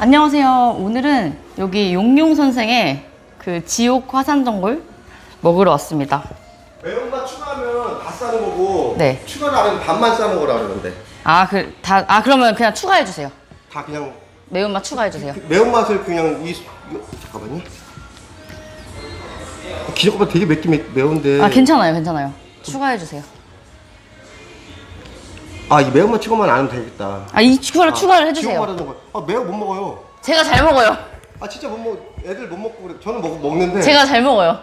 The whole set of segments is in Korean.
안녕하세요. 오늘은 여기 용용 선생의 그 지옥 화산전골 먹으러 왔습니다. 매운맛 추가하면 다 싸는 거고 네. 추가를 안 하면 반만 싸는 거라 그러는데 아, 그, 다, 아, 그러면 그냥 추가해 주세요. 다 그냥 매운맛 추가해 주세요. 매운맛을 그냥 이 잠깐만요 기저보다 되게 맵긴 매, 매운데 아, 괜찮아요, 괜찮아요. 추가해 주세요. 아, 이 매운맛 추가만 안 하면 되겠다 아, 이 추가를 추가를 해 지금 주세요. 말하는 거. 아 매워 못 먹어요 제가 잘 먹어요. 아 진짜 못 먹. 애들 못 먹고 그래 저는 먹, 먹는데 제가 잘 먹어요.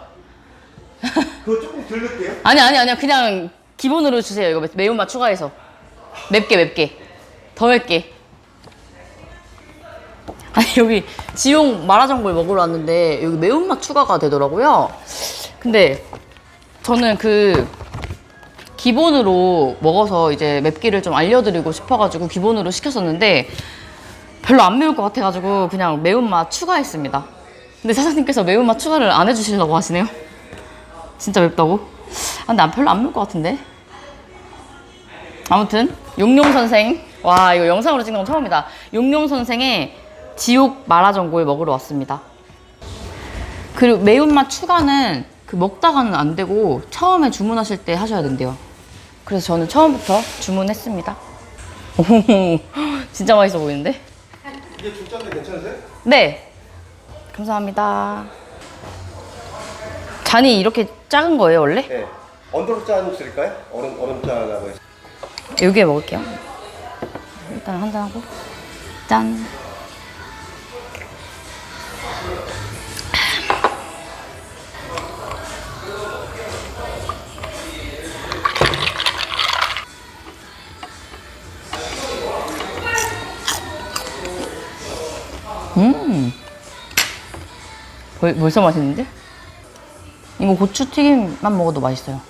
그거 조금 덜 넣을게요 아니, 아니, 아니요. 그냥 기본으로 주세요. 이거 매- 매운맛 추가해서. 맵게, 맵게. 더 맵게. 아니, 여기 지용 마라전골 먹으러 왔는데, 여기 매운맛 추가가 되더라고요. 근데 저는 그, 기본으로 먹어서 이제 맵기를 좀 알려드리고 싶어가지고 기본으로 시켰었는데, 별로 안 매울 것 같아가지고 그냥 매운맛 추가했습니다. 근데 사장님께서 매운맛 추가를 안 해주시려고 하시네요. 진짜 맵다고? 아, 근데 안- 별로 안 매울 것 같은데? 아무튼 용용 선생 와 이거 영상으로 찍는 건 처음이다 용용 선생의 지옥 마라전골 먹으러 왔습니다 그리고 매운맛 추가는 그 먹다가는 안 되고 처음에 주문하실 때 하셔야 된대요 그래서 저는 처음부터 주문했습니다 오 진짜 맛있어 보이는데? 이게 중짜인데 괜찮으세요? 네 감사합니다 잔이 이렇게 작은 거예요 원래? 네 언더로 짠 드릴까요? 얼음 얼음 짠하고 해서. 여기에 먹을게요. 일단 한 잔 하고 짠. 음. 벌, 벌써 맛있는데? 이거 고추 튀김만 먹어도 맛있어요.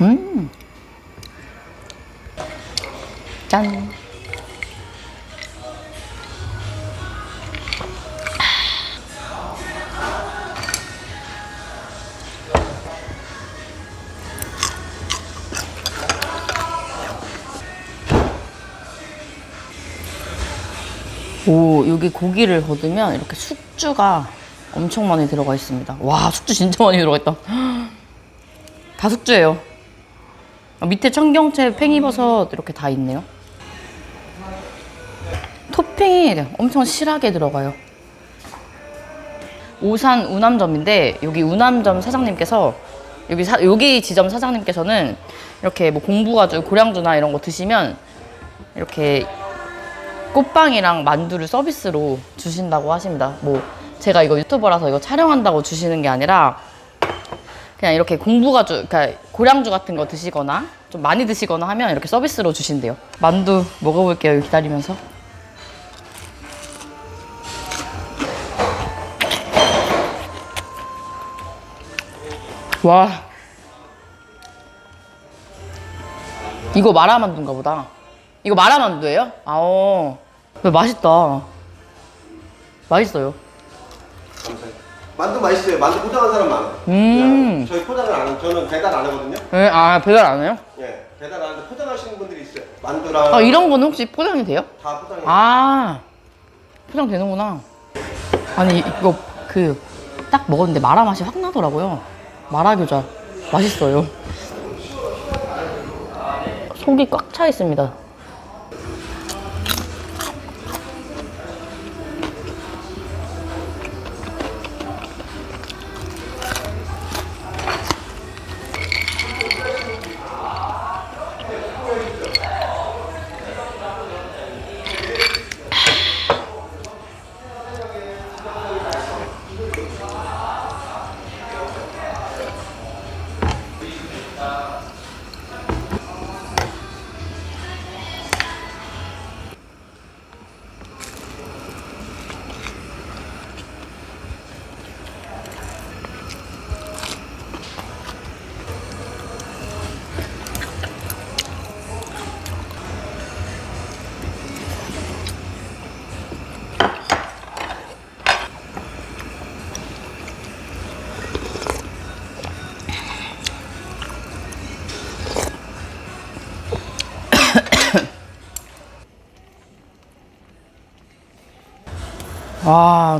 음. 짠. 여기 고기를 걷으면 이렇게 숙주가 엄청 많이 들어가 있습니다. 와, 숙주 진짜 많이 들어가 있다. 다 숙주예요. 아, 밑에 청경채, 팽이버섯 이렇게 다 있네요. 토핑이 엄청 실하게 들어가요. 오산 우남점인데 여기 우남점 사장님께서 여기 사, 여기 지점 사장님께서는 이렇게 뭐 공부가지고 고량주나 이런 거 드시면 이렇게 꽃빵이랑 만두를 서비스로 주신다고 하십니다. 뭐 제가 이거 유튜버라서 이거 촬영한다고 주시는 게 아니라 그냥 이렇게 공부가주, 그러니까 고량주 같은 거 드시거나 좀 많이 드시거나 하면 이렇게 서비스로 주신대요. 만두 먹어볼게요. 기다리면서. 와. 이거 마라만두인가 보다. 이거 마라만두예요? 아, 어. 네, 맛있다. 맛있어요. 감사해요. 만두 맛있어요. 만두 포장한 사람 많아요. 음. 그냥 저희 포장을 안 해요. 저는 배달 안 하거든요. 네, 아, 배달 안 해요? 예, 배달 안 하는데 포장하시는 분들이 있어요. 만두랑 아, 이런 거는 혹시 포장이 돼요? 다 포장해요. 아, 포장 되는구나. 아니, 이거 그, 딱 먹었는데 마라 맛이 확 나더라고요. 마라 교자. 맛있어요. 속이 꽉 차 있습니다.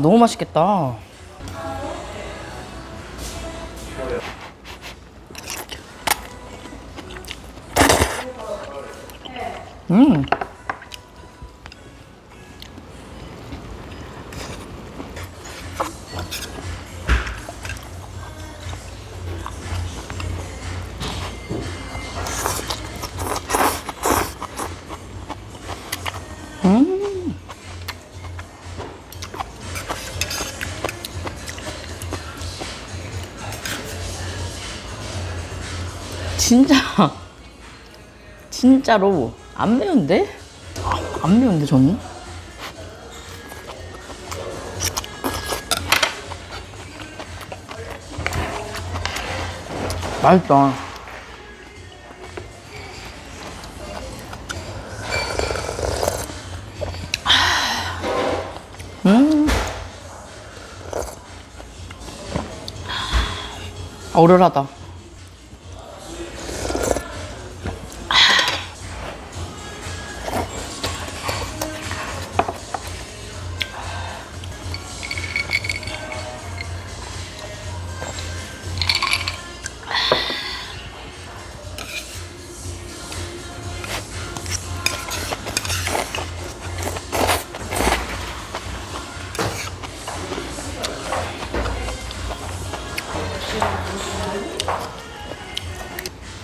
너무 맛있겠다. 음. 진짜 진짜로 안 매운데? 아, 안 매운데 저는? 맛있다. 음. 얼얼하다.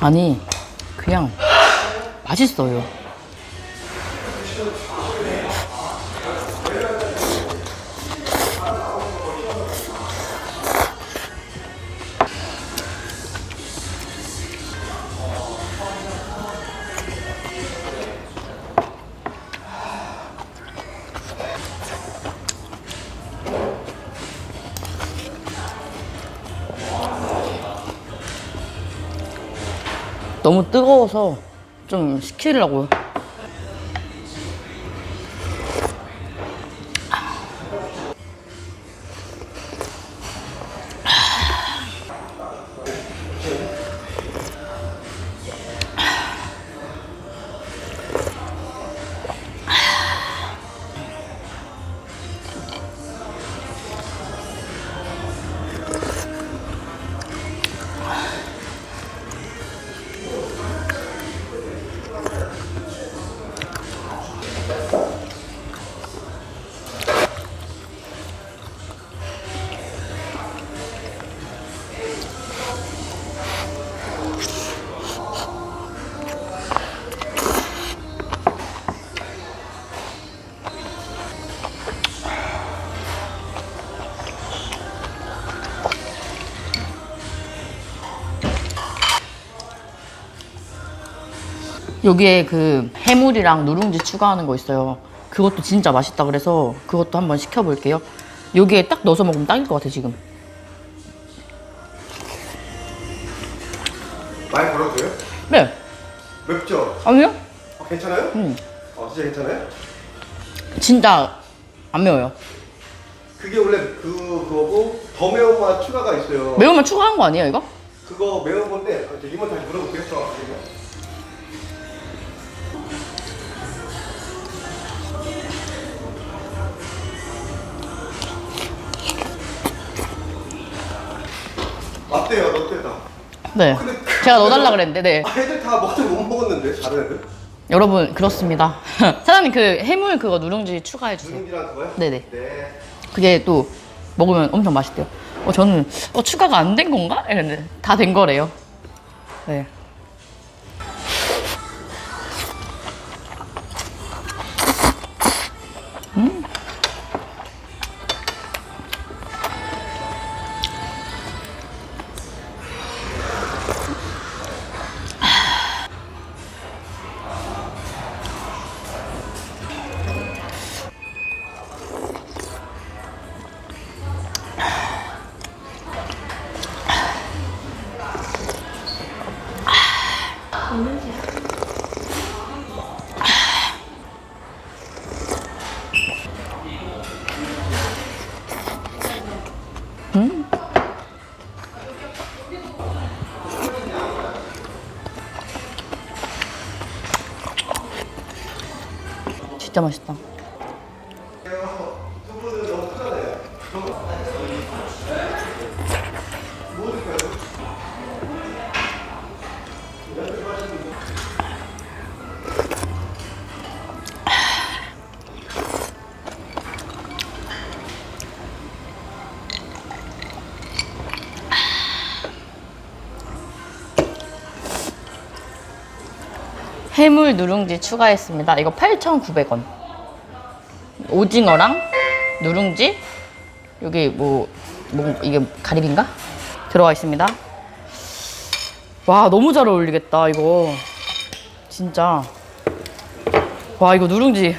아니 그냥 맛있어요. 너무 뜨거워서 좀 식히려고요. 여기에 그 해물이랑 누룽지 추가하는 거 있어요. 그것도 진짜 맛있다 그래서 그것도 한번 시켜볼게요. 여기에 딱 넣어서 먹으면 딱일 것 같아 지금. 많이 걸어도 돼요? 네. 맵죠? 아니요? 어, 괜찮아요? 음. 어, 진짜 괜찮아요? 진짜 안 매워요. 그게 원래 그 그거고 더 매운 맛 추가가 있어요. 매운맛 추가한 거 아니에요 이거? 그거 매운 건데 아, 저 이모 다시 물어볼게요. 저 맞대요, 넣대다. 네. 근데 제가 넣어달라 그랬는데 네. 아, 애들 다 먹지 못 먹었는데 다른 애들? 여러분 그렇습니다. 사장님 그 해물 그거 누룽지 추가해 주세요. 누룽지랑 그거요? 네네. 네. 그게 또 먹으면 엄청 맛있대요. 어, 저는 어, 추가가 안 된 건가? 이랬는데 다 된 거래요. 네. 진짜 맛있다. 해물 누룽지 추가했습니다. 이거 8,900원. 오징어랑 누룽지 여기 뭐, 뭐 이게 가리비인가? 들어가 있습니다. 와 너무 잘 어울리겠다 이거 진짜 와 이거 누룽지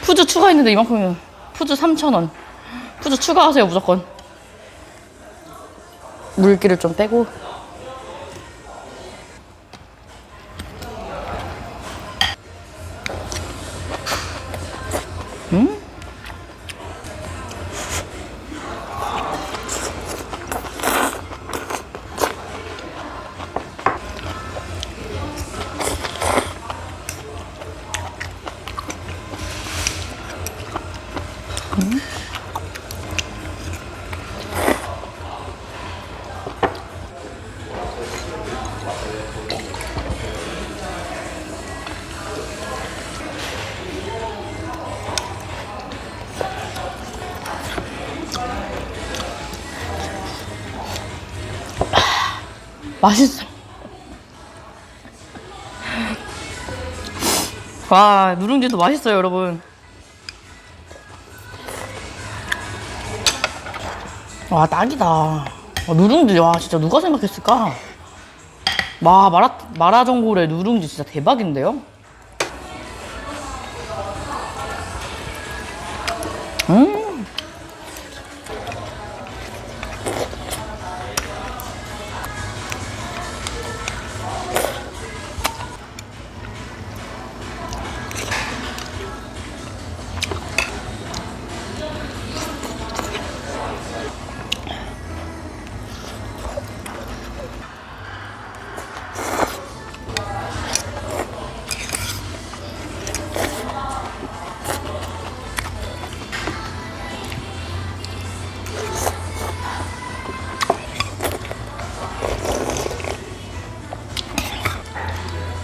푸즈 추가했는데 이만큼이면 푸즈 3,000원 푸즈 추가하세요 무조건 물기를 좀 빼고 맛있어. 와, 누룽지도 맛있어요, 여러분. 와, 딱이다. 와, 누룽지, 와, 진짜 누가 생각했을까? 와, 마라, 마라전골에 누룽지 진짜 대박인데요? 음.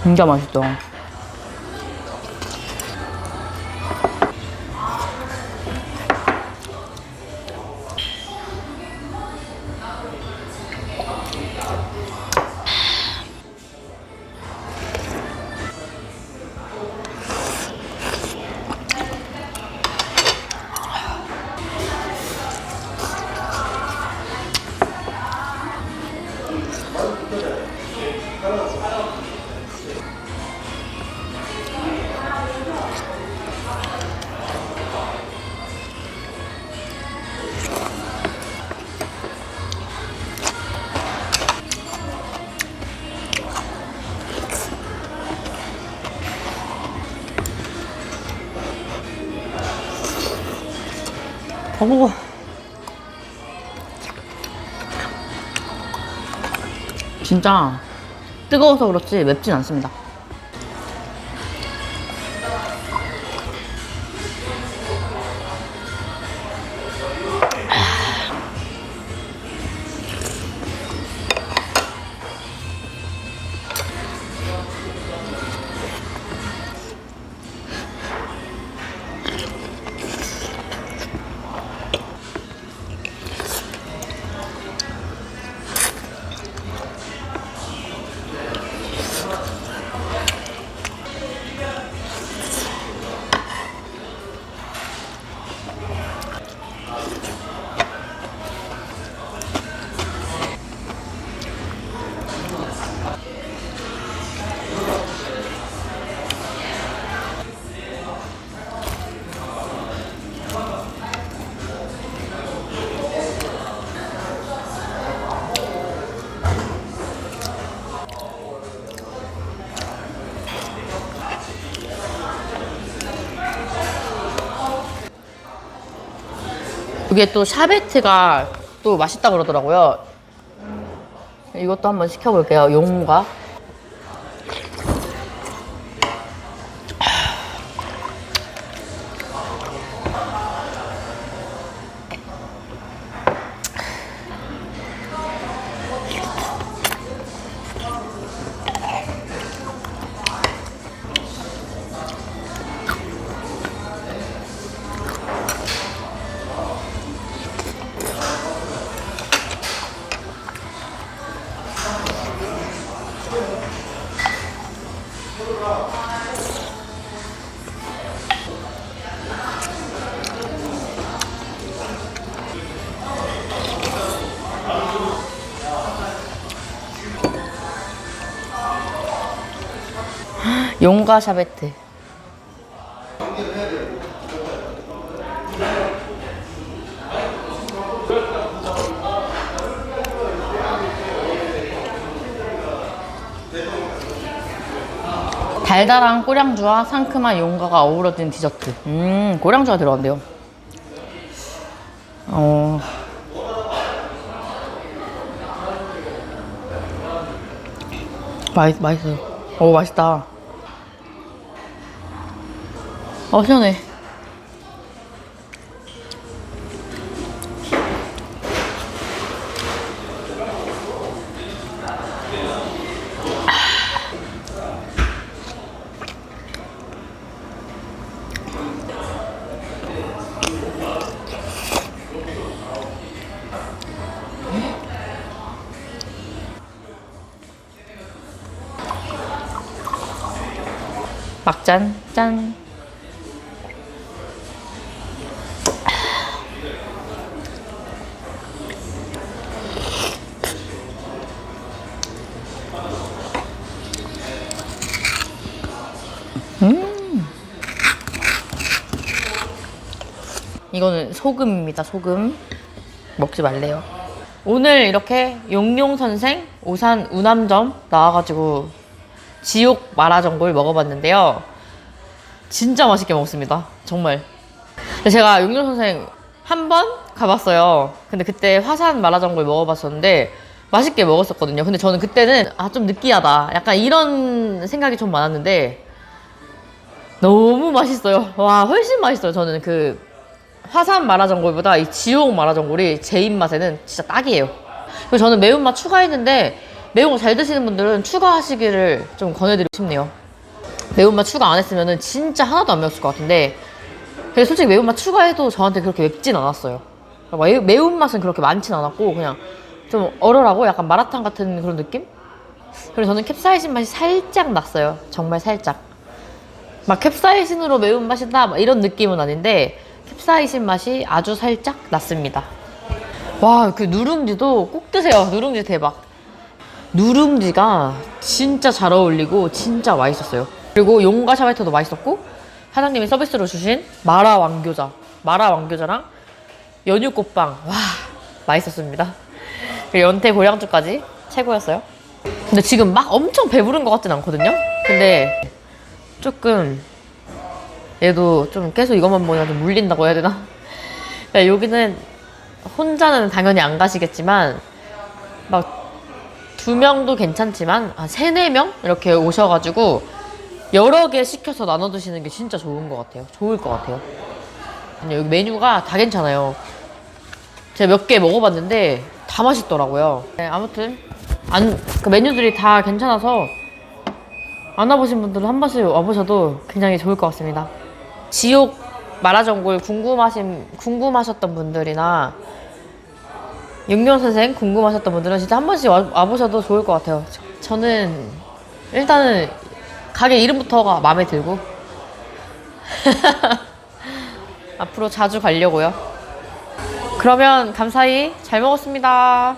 진짜 맛있다. 어머. 진짜 뜨거워서 그렇지 맵진 않습니다. 이게 또 샤베트가 또 맛있다 그러더라고요. 이것도 한번 시켜볼게요. 용과. 용가 샤베트. 달달한 꼬량주와 상큼한 용가가 어우러진 디저트. 음, 꼬량주가 들어간대요. 어. 맛있, 맛있어요. 오, 맛있다. 어, 시원해. 막잔, 짠. 음. 이거는 소금입니다, 소금. 먹지 말래요. 오늘 이렇게 용용 선생 오산 우남점 나와가지고 지옥 마라전골 먹어봤는데요. 진짜 맛있게 먹습니다. 정말. 제가 용용 선생 한 번 가봤어요. 근데 그때 화산 마라전골 먹어봤었는데 맛있게 먹었었거든요. 근데 저는 그때는 아 좀 느끼하다. 약간 이런 생각이 좀 많았는데 너무 맛있어요. 와 훨씬 맛있어요. 저는 그 화산 마라전골보다 이 지옥 마라전골이 제 입맛에는 진짜 딱이에요. 그리고 저는 매운맛 추가했는데 매운 거 잘 드시는 분들은 추가하시기를 좀 권해드리고 싶네요. 매운맛 추가 안 했으면 진짜 하나도 안 매웠을 것 같은데 근데 솔직히 매운맛 추가해도 저한테 그렇게 맵진 않았어요. 매운맛은 그렇게 많진 않았고 그냥 좀 얼얼하고 약간 마라탕 같은 그런 느낌? 그리고 저는 캡사이신 맛이 살짝 났어요. 정말 살짝. 막 캡사이신으로 매운맛이다 막 이런 느낌은 아닌데 캡사이신 맛이 아주 살짝 났습니다. 와, 그 누룽지도 꼭 드세요. 누룽지 대박. 누룽지가 진짜 잘 어울리고 진짜 맛있었어요. 그리고 용가 샤베트도 맛있었고 사장님이 서비스로 주신 마라 왕교자, 마라 왕교자랑 연유꽃빵 와 맛있었습니다. 그리고 연태 고량주까지 최고였어요. 근데 지금 막 엄청 배부른 것 같진 않거든요. 근데 조금 얘도 좀 계속 이것만 보면 좀 물린다고 해야 되나? 야, 여기는 혼자는 당연히 안 가시겠지만 막 두 명도 괜찮지만 한 세네 명 이렇게 오셔가지고 여러 개 시켜서 나눠 드시는 게 진짜 좋은 것 같아요. 좋을 것 같아요. 아니, 여기 메뉴가 다 괜찮아요. 제가 몇 개 먹어봤는데 다 맛있더라고요. 네, 아무튼 안, 그 메뉴들이 다 괜찮아서 안 와보신 분들은 한 번씩 와보셔도 굉장히 좋을 것 같습니다. 지옥 마라전골 궁금하신 궁금하셨던 분들이나 육룡 선생 궁금하셨던 분들은 진짜 한 번씩 와, 와보셔도 좋을 것 같아요. 저- 저는 일단은 가게 이름부터가 마음에 들고 앞으로 자주 가려고요. 그러면 감사히 잘 먹었습니다.